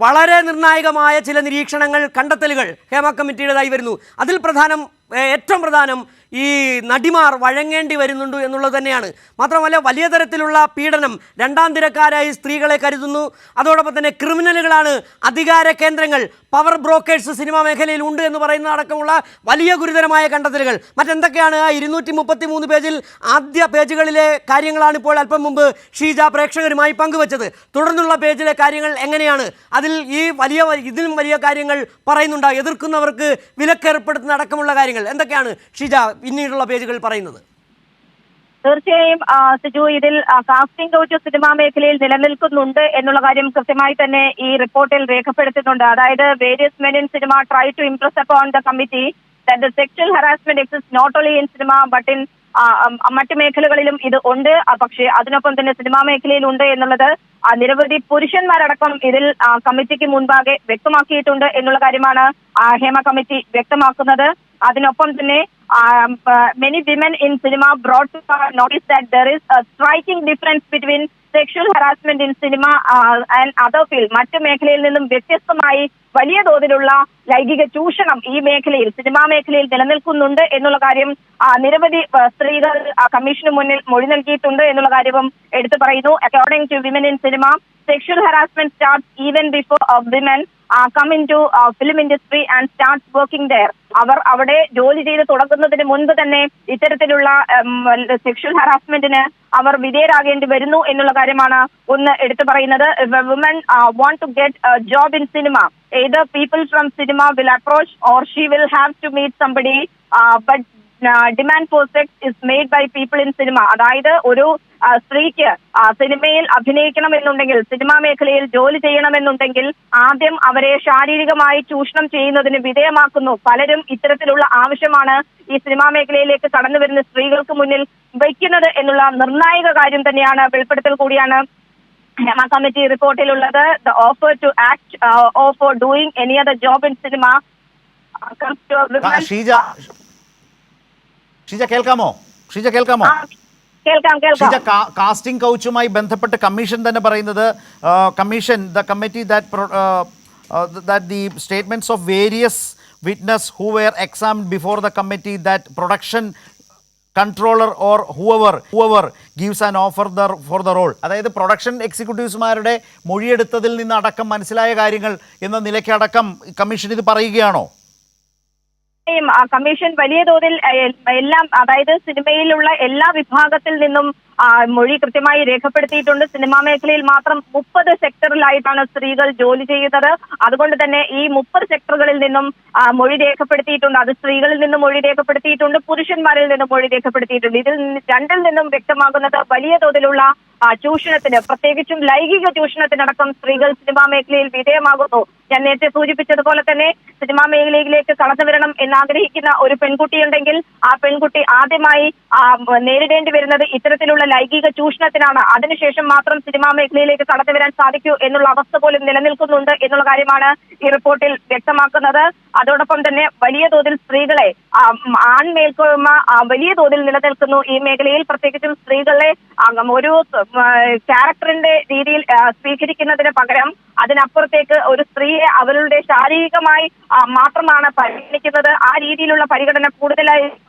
വളരെ നിർണായകമായ ചില നിരീക്ഷണങ്ങൾ കണ്ടെത്തലുകൾ ഹേമ കമ്മിറ്റിയുടേതായി വരുന്നു. അതിൽ പ്രധാനം ഏറ്റവും പ്രധാനം ഈ നടിമാർ വഴങ്ങേണ്ടി വരുന്നുണ്ട് എന്നുള്ളത് തന്നെയാണ്. മാത്രമല്ല വലിയ തരത്തിലുള്ള പീഡനം രണ്ടാം തിരക്കാരായി സ്ത്രീകളെ കരുതുന്നു. അതോടൊപ്പം തന്നെ ക്രിമിനലുകളാണ് അധികാര കേന്ദ്രങ്ങൾ പവർ ബ്രോക്കേഴ്സ് സിനിമാ മേഖലയിൽ ഉണ്ട് എന്ന് പറയുന്ന അടക്കമുള്ള വലിയ ഗുരുതരമായ കണ്ടെത്തലുകൾ. മറ്റെന്തൊക്കെയാണ് ആ ഇരുന്നൂറ്റി മുപ്പത്തി മൂന്ന് പേജിൽ ആദ്യ പേജുകളിലെ കാര്യങ്ങളാണ് ഇപ്പോൾ അല്പം മുമ്പ് ഷീജ പ്രേക്ഷകരുമായി പങ്കുവച്ചത്. തുടർന്നുള്ള പേജിലെ കാര്യങ്ങൾ എങ്ങനെയാണ്? അതിൽ ഈ വലിയ ഇതിലും വലിയ കാര്യങ്ങൾ പറയുന്നുണ്ട്. എതിർക്കുന്നവർക്ക് വിലക്കേർപ്പെടുത്തുന്ന അടക്കമുള്ള കാര്യങ്ങൾ. എന്തൊക്കെയാണ് ഷീജ പിന്നീടുള്ള പേജുകൾ പറയുന്നത്. തീർച്ചയായും സിജു ഇതിൽ കാസ്റ്റിംഗ് കൗച്ച് സിനിമാ മേഖലയിൽ നിലനിൽക്കുന്നുണ്ട് എന്നുള്ള കാര്യം കൃത്യമായി തന്നെ ഈ റിപ്പോർട്ടിൽ രേഖപ്പെടുത്തുന്നുണ്ട്. അതായത് various men in cinema try to impress upon the committee the sexual harassment exist not only in cinema but in മറ്റു മേഖലകളിലും ഇത് ഉണ്ട്. പക്ഷേ അതിനൊപ്പം തന്നെ സിനിമാ മേഖലയിൽ ഉണ്ട് എന്നുള്ളത് നിരവധി പുരുഷന്മാരടക്കം ഇതിൽ കമ്മിറ്റിക്ക് മുൻപാകെ വ്യക്തമാക്കിയിട്ടുണ്ട് എന്നുള്ള കാര്യമാണ് ഹേമ കമ്മിറ്റി വ്യക്തമാക്കുന്നത്. അതിനൊപ്പം തന്നെ many brought to our notice that there is a striking difference between sexual harassment in cinema and other field മറ്റു മേഖലയിൽ നിന്നും വ്യത്യസ്തമായി വലിയ തോതിലുള്ള ലൈംഗിക ചൂഷണം ഈ മേഖലയിൽ സിനിമാ മേഖലയിൽ നിലനിൽക്കുന്നുണ്ട് എന്നുള്ള കാര്യം നിരവധി സ്ത്രീകൾ കമ്മീഷന് മുന്നിൽ മൊഴി നൽകിയിട്ടുണ്ട് എന്നുള്ള കാര്യവും എടുത്തു പറയുന്നു. According to women in cinema sexual harassment start even before women come in to film industry and start working there അവർ അവിടെ ജോലി ചെയ്ത് തുടങ്ങുന്നതിന് മുൻപ് തന്നെ ഇത്തരത്തിലുള്ള സെക്ഷൽ ഹറാസ്മെന്റിന് അവർ വിധേയരാകേണ്ടി വരുന്നു എന്നുള്ള കാര്യമാണ് ഒന്ന് എടുത്തു പറയുന്നത്. Woman want to get job in cinema either people from cinema will approach or she will have to meet somebody but demand for sex is made by people in cinema അതായത് ഒരു സ്ത്രീക്ക് സിനിമയിൽ അഭിനയിക്കണമെന്നുണ്ടെങ്കിൽ സിനിമാ മേഖലയിൽ ജോലി ചെയ്യണമെന്നുണ്ടെങ്കിൽ ആദ്യം അവരെ ശാരീരികമായി ചൂഷണം ചെയ്യുന്നതിന് വിധേയമാക്കുന്നു. പലരും ഇത്തരത്തിലുള്ള ആവശ്യമാണ് ഈ സിനിമാ മേഖലയിലേക്ക് കടന്നു വരുന്ന സ്ത്രീകൾക്ക് മുന്നിൽ വയ്ക്കുന്നത് എന്നുള്ള നിർണായക കാര്യം തന്നെയാണ് വെളിപ്പെടുത്തൽ കൂടിയാണ് Hema committee റിപ്പോർട്ടിലുള്ളത്. The offer to act of doing any other job in cinema Sheeja Sheeja കേൾക്കാമോ? ഷീജ കേൾക്കാമോ? കേൾക്കാം കാസ്റ്റിംഗ് കൗച്ചുമായി ബന്ധപ്പെട്ട് കമ്മീഷൻ തന്നെ പറയുന്നത് commission the committee that that the statements of various witness who were exam before the committee that production controller or whoever whoever gives an offer there for the role അതായത് production എക്സിക്യൂട്ടീവ്സുമാരുടെ മൊഴിയെടുത്തതിൽ നിന്ന് അടക്കം മനസ്സിലായ കാര്യങ്ങൾ എന്ന നിലയ്ക്കടക്കം കമ്മീഷൻ ഇത് പറയുകയാണോ? Commission വലിയ തോതിൽ എല്ലാം അതായത് സിനിമയിലുള്ള എല്ലാ വിഭാഗത്തിൽ നിന്നും മൊഴി കൃത്യമായി രേഖപ്പെടുത്തിയിട്ടുണ്ട്. സിനിമാ മേഖലയിൽ മാത്രം മുപ്പത് സെക്ടറിലായിട്ടാണ് സ്ത്രീകൾ ജോലി ചെയ്യുന്നത്. അതുകൊണ്ട് തന്നെ ഈ മുപ്പത് സെക്ടറുകളിൽ നിന്നും മൊഴി രേഖപ്പെടുത്തിയിട്ടുണ്ട്. അത് സ്ത്രീകളിൽ നിന്നും മൊഴി രേഖപ്പെടുത്തിയിട്ടുണ്ട്. പുരുഷന്മാരിൽ നിന്നും മൊഴി രേഖപ്പെടുത്തിയിട്ടുണ്ട്. ഇതിൽ രണ്ടിൽ നിന്നും വ്യക്തമാകുന്നത് വലിയ തോതിലുള്ള ചൂഷണത്തിന് പ്രത്യേകിച്ചും ലൈംഗിക ചൂഷണത്തിനടക്കം സ്ത്രീകൾ സിനിമാ മേഖലയിൽ വിധേയമാകുന്നു. ഞാൻ നേരത്തെ സൂചിപ്പിച്ചതുപോലെ തന്നെ സിനിമാ മേഖലയിലേക്ക് കടന്നു വരണം എന്നാഗ്രഹിക്കുന്ന ഒരു പെൺകുട്ടിയുണ്ടെങ്കിൽ ആ പെൺകുട്ടി ആദ്യമായി നേരിടേണ്ടി വരുന്നത് ഇത്തരത്തിലുള്ള ലൈംഗിക ചൂഷണത്തിനാണ്. അതിനുശേഷം മാത്രം സിനിമാ മേഖലയിലേക്ക് കടന്നു വരാൻ സാധിക്കൂ എന്നുള്ള അവസ്ഥ പോലും നിലനിൽക്കുന്നുണ്ട് എന്നുള്ള കാര്യമാണ് ഈ റിപ്പോർട്ടിൽ വ്യക്തമാക്കുന്നത്. അതോടൊപ്പം തന്നെ വലിയ തോതിൽ സ്ത്രീകളെ ആൺമേൽക്കോയ്മ വലിയ തോതിൽ നിലനിൽക്കുന്നു ഈ മേഖലയിൽ. പ്രത്യേകിച്ചും സ്ത്രീകളെ ഒരു ക്യാരക്ടറിന്റെ രീതിയിൽ സ്വീകരിക്കുന്നതിന് പകരം അതിനപ്പുറത്തേക്ക് ഒരു സ്ത്രീയെ അവരുടെ ശാരീരികമായി മാത്രമാണ് പരിഗണിക്കുന്നത്. ആ രീതിയിലുള്ള പരിഗണന കൂടുതലായി